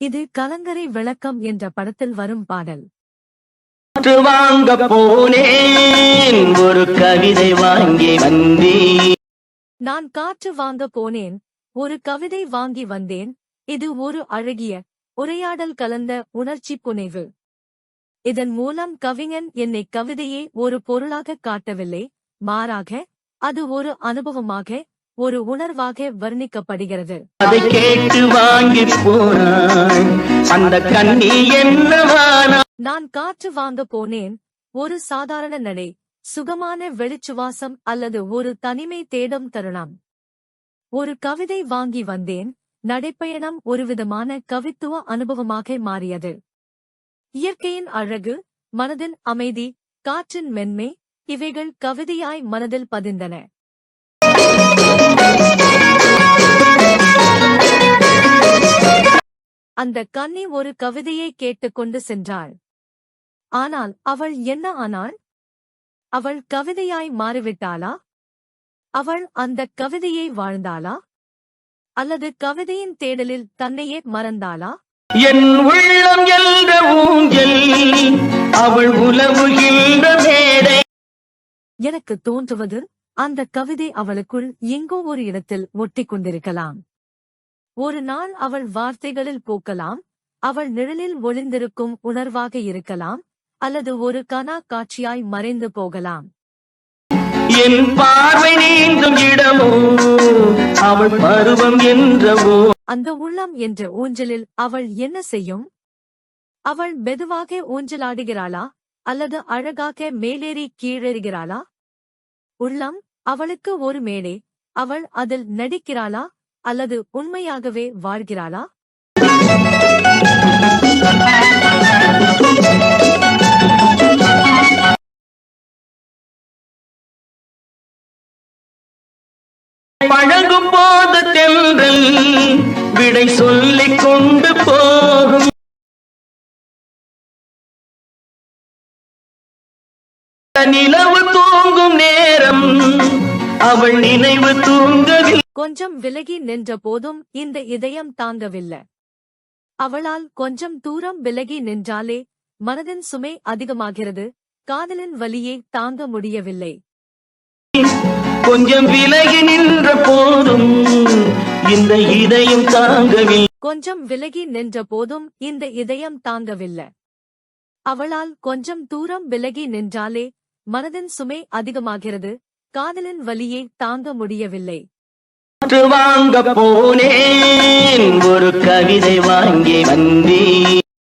இது கலங்கரை விளக்கம் என்ற படத்தில் வரும் பாடல். வாங்க போனேன் ஒரு கவிதை வாங்கி வந்தேன். நான் காற்று வாங்க போனேன் ஒரு கவிதை வாங்கி வந்தேன். இது ஒரு அழகிய உரையாடல் கலந்த உணர்ச்சி புனைவு. இதன் மூலம் கவிஞன் என்னை கவிதையே ஒரு பொருளாக காட்டவில்லை மாறாக அது ஒரு அனுபவமாக ஒரு உணர்வாக வர்ணிக்கப்படுகிறது. அதை கேட்டு வாங்கி அந்த கண்ணி என்னவானா? நான் காற்று வாங்க போனேன். ஒரு சாதாரண நடை சுகமான வெளிச்சுவாசம் அல்லது ஒரு தனிமை தேடும் தருணம் ஒரு கவிதை வாங்கி வந்தேன். நடைப்பயணம் ஒருவிதமான கவித்துவ அனுபவமாக மாறியது. இயற்கையின் அழகு மனதின் அமைதி காற்றின் மென்மை இவைகள் கவிதையாய் மனதில் பதிந்தன. அந்த கன்னி ஒரு கவிதையை கேட்டுக்கொண்டு சென்றாள். ஆனால் அவள் என்ன ஆனாள்? அவள் கவிதையாய் மாறிவிட்டாளா? அவள் அந்த கவிதையை வாழ்ந்தாளா? அல்லது கவிதையின் தேடலில் தன்னையே மறந்தாளா? என் உள்ளம் என்ற ஊஞ்சல் அவள் உலவுகின்றதே எனக்கு தோன்றுவது அந்த கவிதை அவளுக்குள் எங்கோ ஒரு இடத்தில் ஒட்டிக் கொண்டிருக்கலாம் ஒரு நாள் அவள் வார்த்தைகளில் போக்கலாம் அவள் நிழலில் ஒளிந்திருக்கும் உணர்வாக இருக்கலாம் அல்லது ஒரு கனா காட்சியாய் மறைந்து போகலாம். என் பார்வை நீந்தும் இடமோ அவள் பருவம் என்றவோ. அந்த உள்ளம் என்ற ஊஞ்சலில் அவள் என்ன செய்யும்? அவள் மெதுவாக ஊஞ்சலாடுகிறாளா அல்லது அழகாக மேலேறி கீழேறுகிறாளா? உள்ளம் அவளுக்கு ஒரு மேடை. அவள் அதில் நடிக்கிறாளா அல்லது உண்மையாகவே வாழ்கிறாளா? பழகும் போது தென்றல் விடை சொல்லிக் கொண்டு போகும். நிலவு தூங்கும் நேரம் அவள் நினைவு தூங்கவில்லை. கொஞ்சம் விலகி நின்ற போதும் இந்த இதயம் தாங்கவில்லை. அவளால் கொஞ்சம் தூரம் விலகி நின்றாலே மனதின் சுமை அதிகமாகிறது. காதலின் வலியை தாங்க முடியவில்லை. கொஞ்சம் விலகி நின்ற போதும் இந்த இதயம் தாங்கவில்லை. கொஞ்சம் விலகி நின்ற போதும் இந்த இதயம் தாங்கவில்லை. அவளால் கொஞ்சம் தூரம் விலகி நின்றாலே மனதின் சுமை அதிகமாகிறது. காதலின் வலியை தாங்க முடியவில்லை. வாங்க போனேன். ஒரு கவிதை வாங்கி வந்தேன்.